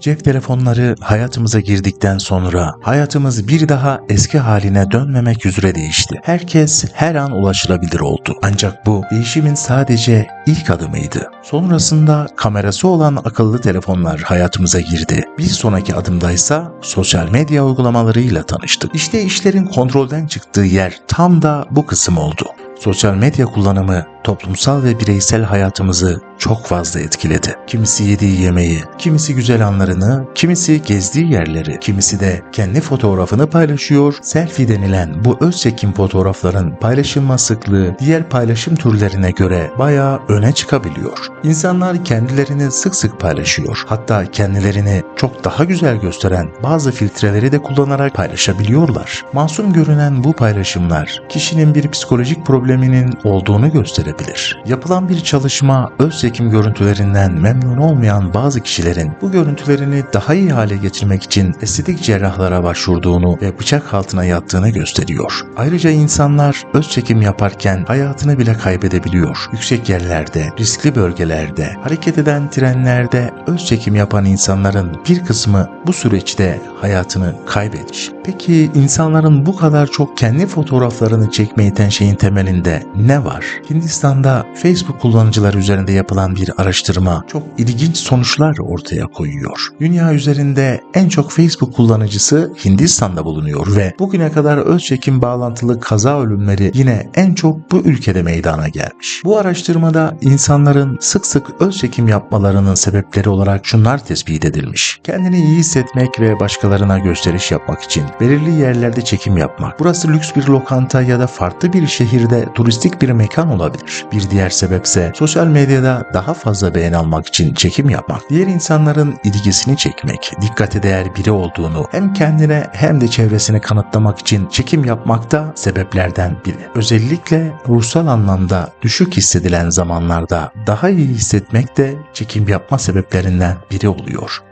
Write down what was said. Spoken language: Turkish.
Cep telefonları hayatımıza girdikten sonra hayatımız bir daha eski haline dönmemek üzere değişti. Herkes her an ulaşılabilir oldu. Ancak bu değişimin sadece ilk adımıydı. Sonrasında kamerası olan akıllı telefonlar hayatımıza girdi. Bir sonraki adımdaysa sosyal medya uygulamalarıyla tanıştık. İşte işlerin kontrolden çıktığı yer tam da bu kısım oldu. Sosyal medya kullanımı toplumsal ve bireysel hayatımızı çok fazla etkiledi. Kimisi yediği yemeği, kimisi güzel anlarını, kimisi gezdiği yerleri, kimisi de kendi fotoğrafını paylaşıyor. Selfie denilen bu öz çekim fotoğrafların paylaşılma sıklığı diğer paylaşım türlerine göre bayağı öne çıkabiliyor. İnsanlar kendilerini sık sık paylaşıyor. Hatta kendilerini çok daha güzel gösteren bazı filtreleri de kullanarak paylaşabiliyorlar. Masum görünen bu paylaşımlar kişinin bir psikolojik probleminin olduğunu gösterebilir. Yapılan bir çalışma öz çekim görüntülerinden memnun olmayan bazı kişilerin bu görüntülerini daha iyi hale getirmek için estetik cerrahlara başvurduğunu ve bıçak altına yattığını gösteriyor. Ayrıca insanlar öz çekim yaparken hayatını bile kaybedebiliyor. Yüksek yerlerde, riskli bölgelerde, hareket eden trenlerde öz çekim yapan insanların bir kısmı bu süreçte hayatını kaybetmiş. Peki insanların bu kadar çok kendi fotoğraflarını çekmeye iten şeyin temelinde ne var? Hindistan'da Facebook kullanıcıları üzerinde yapılan bir araştırma çok ilginç sonuçlar ortaya koyuyor. Dünya üzerinde en çok Facebook kullanıcısı Hindistan'da bulunuyor ve bugüne kadar öz çekim bağlantılı kaza ölümleri yine en çok bu ülkede meydana gelmiş. Bu araştırmada insanların sık sık öz çekim yapmalarının sebepleri olarak şunlar tespit edilmiş. Kendini iyi hissetmek ve başkalarına gösteriş yapmak için belirli yerlerde çekim yapmak. Burası lüks bir lokanta ya da farklı bir şehirde turistik bir mekan olabilir. Bir diğer sebepse sosyal medyada daha fazla beğen almak için çekim yapmak. Diğer insanların ilgisini çekmek, dikkate değer biri olduğunu hem kendine hem de çevresine kanıtlamak için çekim yapmak da sebeplerden biri. Özellikle ruhsal anlamda düşük hissedilen zamanlarda daha iyi hissetmek de çekim yapma sebeplerinden biri oluyor.